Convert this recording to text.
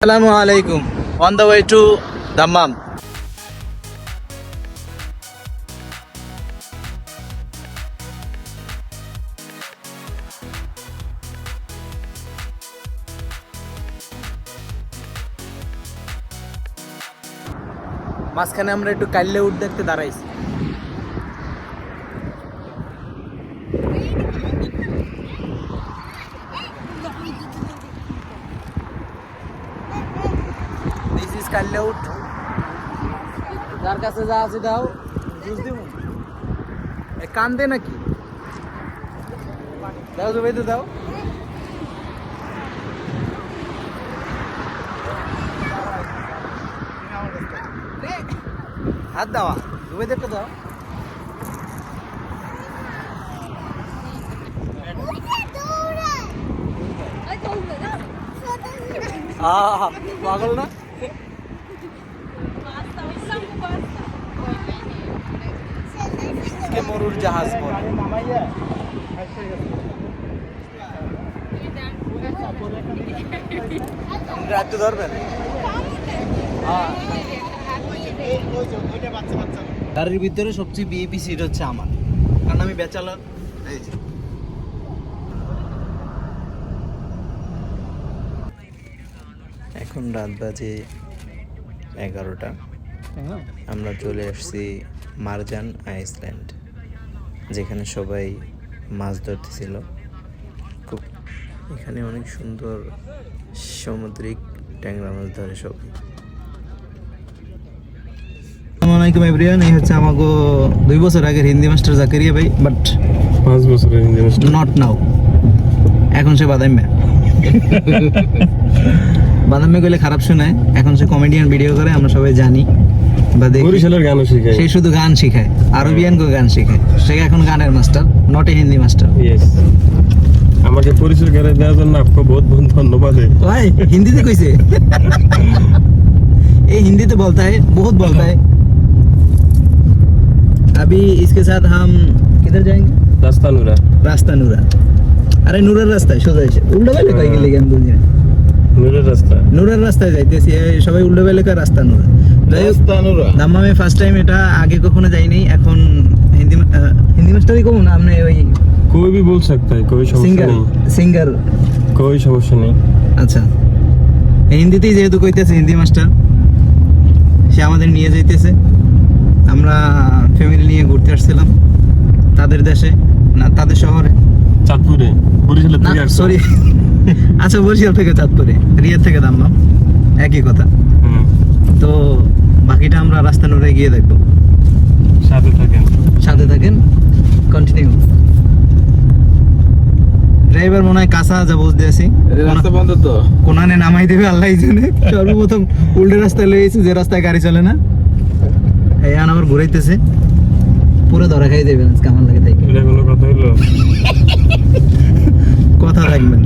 Assalamu alaikum. On the way to Dammam. মাঝখানে আমরা একটু কাল্লে উঠ দেখতে দাঁড়াইছি দিস ইজ কাল্লে উঠ যার কাছে যা আছে দাও জুস দিব এ কান্দে নাকি দাও জুবাই তো দাও হাত দাও জুবাই দেখতে দাও আহ পাগল না কে জাহাজ বলে। রাজ্য ধরবেন? গাড়ির ভিতরে সবচেয়ে বিএপি সিট হচ্ছে আমার। কারণ আমি ব্যাচেলার। এই যে। এখন রাত বাজে এগারোটা। আমরা চলে আসছি মারজান আইসল্যান্ড। যেখানে সবাই মাছ ধরতেছিল। খুব এখানে অনেক সুন্দর সামুদ্রিক ট্যাংরা মাছ ধরে সবাই। আসসালামাইকুম এভরিওয়ান এই হচ্ছে আমাকে দুই বছর আগের হিন্দি মাস্টার জাকারিয়া ভাই বাট পাঁচ বছরের হিন্দি মাস্টার। নট নাও এখন সে বাদাম। মেয়ে বাদাম মেয়ে করলে খারাপ শোনায় এখন সে কমেডিয়ান ভিডিও করে আমরা সবাই জানি। বা বরিশালের গানও সে শুধু গান শেখায় আরবিয়ান গো গান শেখায়। হ্যাঁ। সে এখন গানের master not a Hindi master আমাকে পরিচয় করে দেওয়ার জন্য আপনাকে বহুত বহুত ধন্যবাদ। ভাই হিন্দিতে কইছে? এই হিন্দিতে বলতা है बहुत बोलता है अभी इसके साथ हम किधर जाएंगे রাস্তা নুরা। রাস্তা নুরা। আরে নুরার রাস্তায় সোজা এসে উল্টো বেলে কয় গেলে কেন বুঝি নুরার রাস্তা। নুরার রাস্তায় যাইতেছি সবাই উল্টো বেলে রাস্তা নুরা। দাম্মামে ফার্স্ট টাইম এটা আগে কখনো যাইনি এখন হিন্দি মা- আহ, হিন্দি মাস্টারই কমু না আপনি ওই कोई भी बोल सकता है कोई समस्या সিঙ্গার नहीं সিঙ্গার कोई समस्या नहीं আচ্ছা হিন্দিতেই যেহেতু কইতেছে হিন্দি মাস্টার সে আমাদের নিয়ে যাইতেছে আমরা ফ্যামিলি নিয়ে ঘুরতে আসছিলাম তাদের দেশে না তাদের শহরে চাঁদপুরে বরিশালের না থেকে আসছো? সরি আচ্ছা বরিশাল থেকে চাঁদপুরে রিয়াদ থেকে দামলাম একই কথা হুম, তো বাকিটা আমরা রাস্তা নোড়ে গিয়ে দেখব। সাথে থাকেন। সাথে থাকেন কন্টিনিউ ড্রাইভার মনে হয় কাঁচা যা বুঝতে আছি রাস্তা বন্ধ তো। কোনানে নামাই দেবে আল্লাহ জানে সর্বপ্রথম উল্টো রাস্তায় লইছে যে রাস্তায় গাড়ি চলে না। এই আন আবার ঘুরাইতেছে। পুরো ধরা খাই দেবেন আমার লাগে তাই কথা হলো কথা রাখবেন।